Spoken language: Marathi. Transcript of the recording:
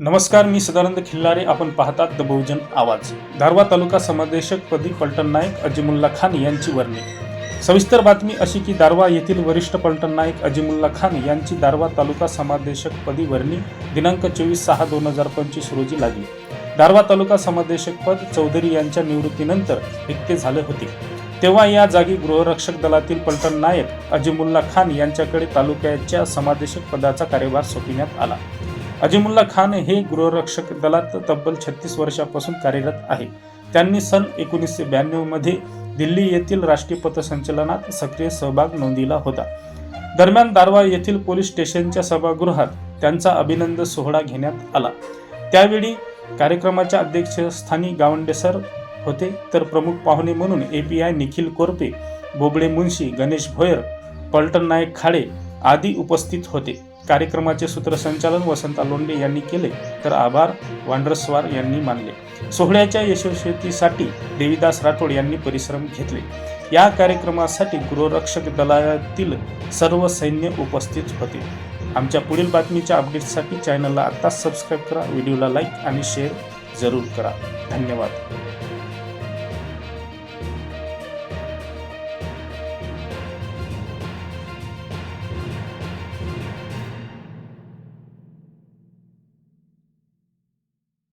नमस्कार मी सदानंद खिल्लारे. आपण पाहतात द बहुजन आवाज. दारवा तालुका समादेशक पदी पलटण नायक अजिमुल्ला खान यांची वर्णी. सविस्तर बातमी अशी की दारवा येथील वरिष्ठ पलटण नायक अजिमुल्ला खान यांची दारवा तालुका समादेशक पदी वर्णी दिनांक चोवीस सहा दोन हजार पंचवीस रोजी लागली. दारवा तालुका समादेशक पद चौधरी यांच्या निवृत्तीनंतर रिक्त झाले होते. तेव्हा या जागी गृहरक्षक दलातील पलटण नायक अजिमुल्ला खान यांच्याकडे तालुक्याच्या समादेशक पदाचा कार्यभार सोपविण्यात आला. अजिमुल्ला खान हे गृहरक्षक दलात तब्बल छत्तीस वर्षापासून कार्यरत आहे. त्यांनी सन एकोणीसशे ब्याण्णवमध्ये दिल्ली येथील राष्ट्रीय पथसंचलनात सक्रिय सहभाग नोंदविला होता. दरम्यान दारवा येथील पोलीस स्टेशनच्या सभागृहात त्यांचा अभिनंदन सोहळा घेण्यात आला. त्यावेळी कार्यक्रमाच्या अध्यक्षस्थानी गावंडे सर होते. तर प्रमुख पाहुणे म्हणून A P I Nikhil Korpe Bobde Munshi Ganesh Bhoyar पलटण नायक खाडे आदी उपस्थित होते. कार्यक्रमाचे सूत्रसंचालन वसंत लोंडे यांनी केले तर आभार वांडरस्वार यांनी मानले. सोहळ्याच्या यशस्वीसाठी देवीदास राठोड यांनी परिश्रम घेतले. या कार्यक्रमासाठी गृहरक्षक दलातील सर्व सैन्य उपस्थित होते. आमच्या पुढील बातमीच्या अपडेटसाठी चॅनलला आत्ताच सबस्क्राईब करा व्हिडिओला लाईक आणि शेअर जरूर करा. धन्यवाद.